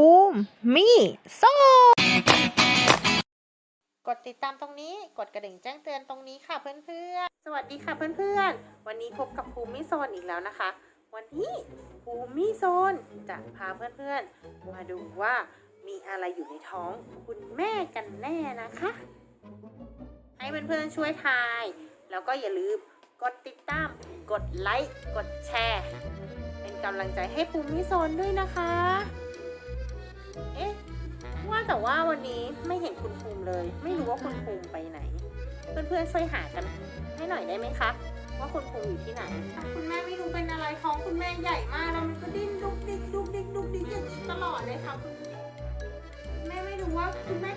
ภูมิมีโซกดติดตามตรงนี้ กดกระดิ่งแจ้งเตือนตรงนี้ค่ะเพื่อนๆ สวัสดีค่ะเพื่อนๆ วันนี้พบกับภูมิโซนอีกแล้วนะคะ วันนี้ภูมิโซนจะพาเพื่อนๆ มาดูว่ามีอะไรอยู่ในท้องคุณแม่กันแน่นะคะ ให้เพื่อนๆช่วยทาย แล้วก็อย่าลืมกดติดตาม กดไลค์ กดแชร์ เป็นกำลังใจให้ภูมิโซนด้วยนะคะ เอ๊ะ ว่าแต่ว่าวันนี้ไม่เห็นคุณภูมิเลย ไม่รู้ว่าคุณภูมิไปไหน เพื่อนๆช่วยหากันให้หน่อยได้ไหมคะ ว่าคุณภูมิอยู่ที่ไหน คุณแม่ไม่รู้เป็นอะไรท้องคุณแม่ใหญ่มากแล้วมันก็ดิ้นดุกดิกดุกดิกดุกดิกอย่างนี้ตลอดเลยค่ะคุณแม่ไม่รู้ว่าคุณแม่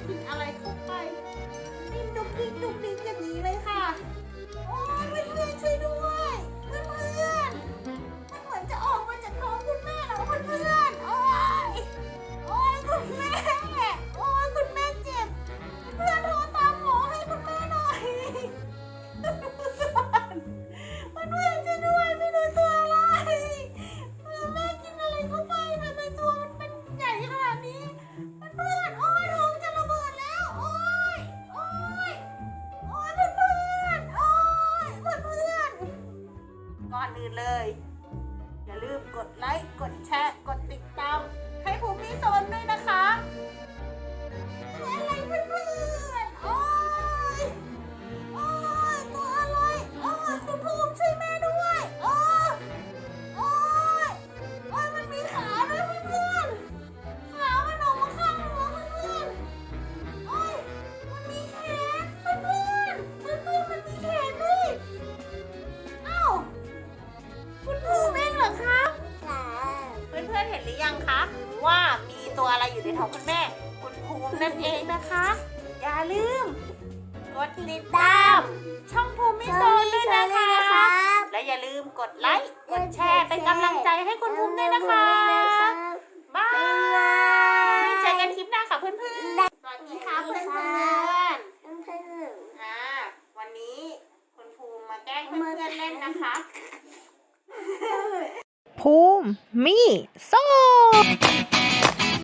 เลย อย่าลืมกดไลค์ กดแชร์ ยังคะว่ามีตัวอะไรอยู่ในท้องคุณแม่ คุณภูมินั่นเองนะคะ อย่าลืม กดติดตาม ช่องภูมิโซนด้วยนะคะ และอย่าลืมกดไลค์กดแชร์เป็นกำลังใจให้คุณภูมิด้วยนะคะบายเจอกันคลิปหน้าค่ะเพื่อนๆสวัสดีค่ะเพื่อนๆอ่าวันนี้คุณภูมิมาแกล้งเพื่อนๆเล่นนะคะ ภูมิมีโซ Bye.